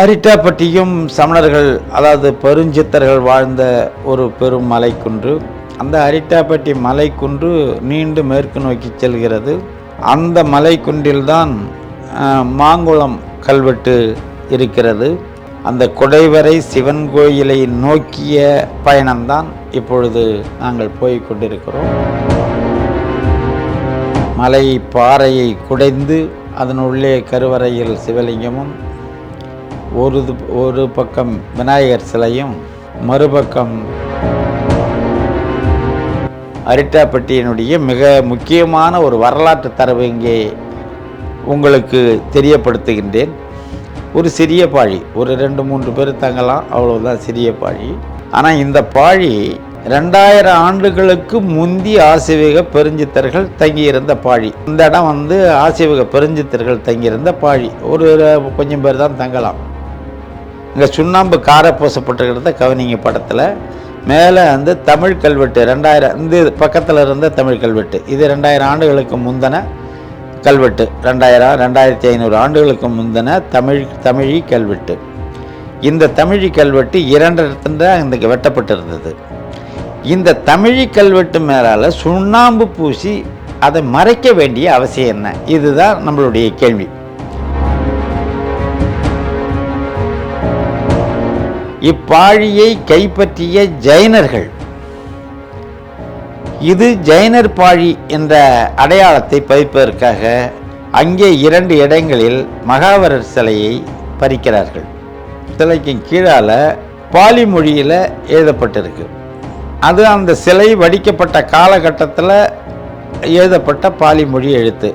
அரிட்டாப்பட்டியும் சமணர்கள் அதாவது பெருஞ்சித்தர்கள் வாழ்ந்த ஒரு பெரும் மலைக்குன்று. அந்த அரிட்டாப்பட்டி மலைக்குன்று நீண்டு மேற்கு நோக்கி செல்கிறது. அந்த மலைக்குன்றில்தான் மாங்குளம் கல்வெட்டு இருக்கிறது. அந்த குடைவரை சிவன் கோயிலை நோக்கிய பயணம்தான் இப்பொழுது நாங்கள் போய் கொண்டிருக்கிறோம். மலை பாறையை குடைந்து அதனுள்ளே கருவறையில் சிவலிங்கமும் ஒரு ஒரு பக்கம் விநாயகர் சிலையும் மறுபக்கம் அரிட்டாப்பட்டியினுடைய மிக முக்கியமான ஒரு வரலாற்று தரவு இங்கே உங்களுக்கு தெரியப்படுத்துகின்றேன். ஒரு சிறிய பாழி ஒரு ரெண்டு மூன்று பேர் தங்கலாம் அவ்வளவுதான் சிறிய பாழி. ஆனால் இந்த பாழி ரெண்டாயிரம் ஆண்டுகளுக்கு முந்தி ஆசிவேக பெருஞ்சித்தர்கள் தங்கியிருந்த பாழி. இந்த இடம் வந்து ஆசிவேக பெருஞ்சித்தர்கள் தங்கியிருந்த பாழி. ஒரு ஒரு கொஞ்சம் பேர் தான் தங்கலாம். இங்கே சுண்ணாம்பு காரை பூசப்பட்டிருக்கிறத கவனிங்க படத்தில். மேலே வந்து தமிழ் கல்வெட்டு ரெண்டாயிரம் இந்த பக்கத்தில் இருந்த தமிழ் கல்வெட்டு. இது ரெண்டாயிரம் ஆண்டுகளுக்கு முந்தின கல்வெட்டு. ரெண்டாயிரம் ரெண்டாயிரத்தி ஐநூறு ஆண்டுகளுக்கு முந்தின தமிழ் தமிழி கல்வெட்டு. இந்த தமிழி கல்வெட்டு இரண்டு இடத்துல தான் இந்த வெட்டப்பட்டிருந்தது. இந்த தமிழி கல்வெட்டு மேலால் சுண்ணாம்பு பூசி அதை மறைக்க வேண்டிய அவசியம் என்ன? இதுதான் நம்மளுடைய கேள்வி. இப்பாழியை கைப்பற்றிய ஜைனர்கள். இது ஜைனர் பாழி என்ற அடையாளத்தை பதிப்பதற்காக அங்கே இரண்டு இடங்களில் மகாவரர் சிலையை பறிக்கிறார்கள். சிலைக்கு கீழால பாலி மொழியில் எழுதப்பட்டிருக்கு. அது அந்த சிலை வடிக்கப்பட்ட காலகட்டத்தில் எழுதப்பட்ட பாலி மொழி எழுத்து.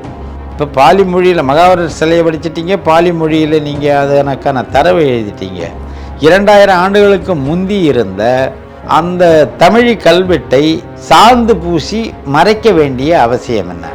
இப்போ பாலி மொழியில் மகாவரர் சிலையை வடிச்சிட்டிங்க பாலி மொழியில் நீங்கள் அதனக்கான தரவை எழுதிட்டீங்க. இரண்டாயிரம் ஆண்டுகளுக்கு முந்தி இருந்த அந்த தமிழ் கல்வெட்டை சாந்து பூசி மறைக்க வேண்டிய அவசியம் என்ன?